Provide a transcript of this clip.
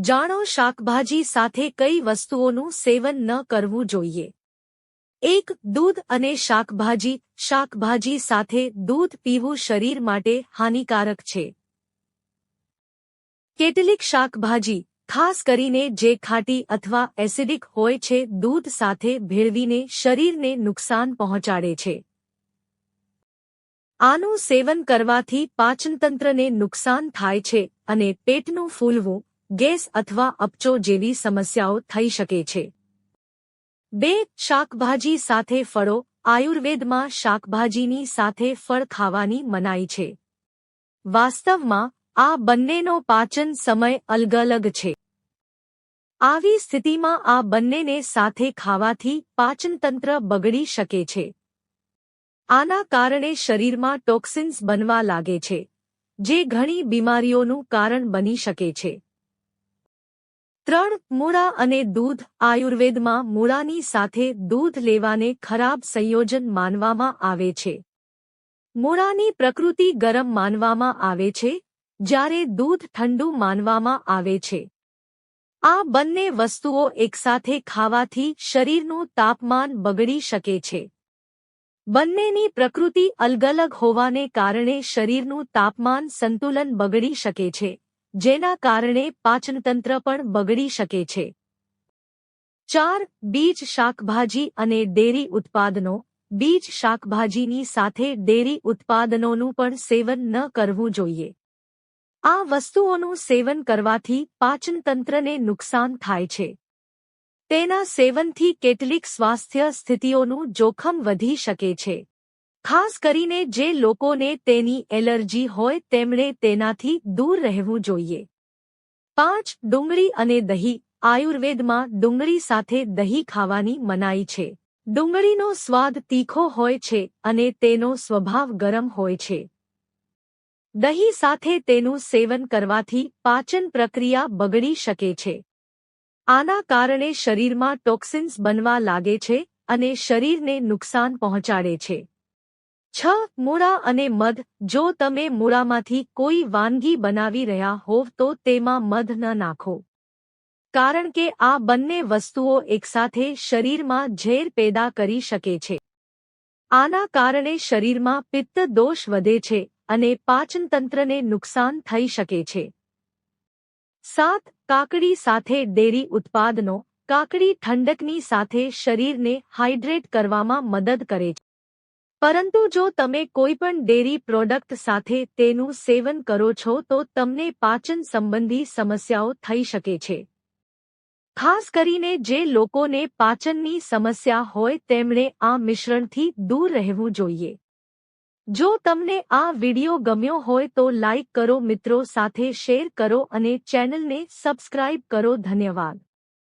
જાણો શાકભાજી સાથે કઈ વસ્તુઓનું સેવન ન કરવું જોઈએ. એક, દૂધ અને શાકભાજી. શાકભાજી સાથે દૂધ પીવું શરીર માટે હાનિકારક છે. કેટલીક શાકભાજી, ખાસ કરીને જે ખાટી અથવા એસિડિક હોય છે, દૂધ સાથે ભેળવીને શરીરને નુકસાન પહોંચાડે છે. આનું સેવન કરવાથી પાચનતંત્રને નુકસાન થાય છે અને પેટનું ફૂલવું ગેસ અથવા અપચો જેવી સમસ્યાઓ થઈ શકે છે. બે, શાકભાજી સાથે ફળો. આયુર્વેદમાં શાકભાજીની સાથે ફળ ખાવાની મનાઈ છે. વાસ્તવમાં, આ બંનેનો પાચન સમય અલગ અલગ છે. આવી સ્થિતિમાં આ બંનેને સાથે ખાવાથી પાચનતંત્ર બગડી શકે છે. આના કારણે શરીરમાં ટોક્સિન્સ બનવા લાગે છે, જે ઘણી બીમારીઓનું કારણ બની શકે છે. ત્રણ મૂળા અને દૂધ આયુર્વેદમાં મૂળાની સાથે દૂધ લેવાને ખરાબ સંયોજન માનવામાં આવે છે. મૂળાની પ્રકૃતિ ગરમ માનવામાં આવે છે, જ્યારે દૂધ ઠંડુ માનવામાં આવે છે. આ બંને વસ્તુઓ એકસાથે ખાવાથી શરીરનું તાપમાન બગડી શકે છે. બંનેની પ્રકૃતિ અલગ અલગ હોવાને કારણે શરીરનું તાપમાન સંતુલન બગડી શકે છે. જેના કારણે પાચનતંત્ર પણ બગડી શકે છે. ચાર, બીજ શાકભાજી અને ડેરી ઉત્પાદનો. બીજ શાકભાજીની સાથે ડેરી ઉત્પાદનોનું પણ સેવન ન કરવું જોઈએ. આ વસ્તુઓનું સેવન કરવાથી પાચનતંત્રને નુકસાન થાય છે. તેના સેવનથી કેટલીક સ્વાસ્થ્ય સ્થિતિઓનું જોખમ વધી શકે છે. ખાસ કરીને જે લોકોને તેની એલર્જી હોય તેમણે તેનાથી દૂર રહેવું જોઈએ. પાંચ, ડુંગળી અને દહીં. આયુર્વેદમાં ડુંગળી સાથે દહીં ખાવાની મનાઈ છે. ડુંગળીનો સ્વાદ તીખો હોય છે અને તેનો સ્વભાવ ગરમ હોય છે. દહીં સાથે તેનું સેવન કરવાથી પાચન પ્રક્રિયા બગડી શકે છે. આના કારણે શરીરમાં ટોક્સિન્સ બનવા લાગે છે અને શરીરને નુકસાન પહોંચાડે છે. છ, મૂળા અને મધ. જો તમે મૂળામાંથી કોઈ વાનગી બનાવી રહ્યા હોવ તો તેમાં મધ ન નાખો. કારણ કે આ બંને વસ્તુઓ એકસાથે શરીરમાં ઝેર પેદા કરી શકે છે. આના કારણે શરીરમાં પિત્ત દોષ વધે છે અને પાચનતંત્રને નુકસાન થઈ શકે છે. સાત, કાકડી સાથે ડેરી ઉત્પાદનો. કાકડી ઠંડકની સાથે શરીરને હાઇડ્રેટ કરવામાં મદદ કરે છે. પરંતુ જો તમે કોઈપણ ડેરી પ્રોડક્ટ સાથે તેનું સેવન કરો છો, તો તમને પાચન સંબંધી સમસ્યાઓ થઈ શકે છે. ખાસ કરીને જે લોકોને પાચનની સમસ્યા હોય, તેમણે આ મિશ્રણથી દૂર રહેવું જોઈએ. જો તમને આ વિડિયો ગમ્યો હોય, તો લાઇક કરો, મિત્રો સાથે શેર કરો અને ચેનલને સબસ્ક્રાઇબ કરો. ધન્યવાદ.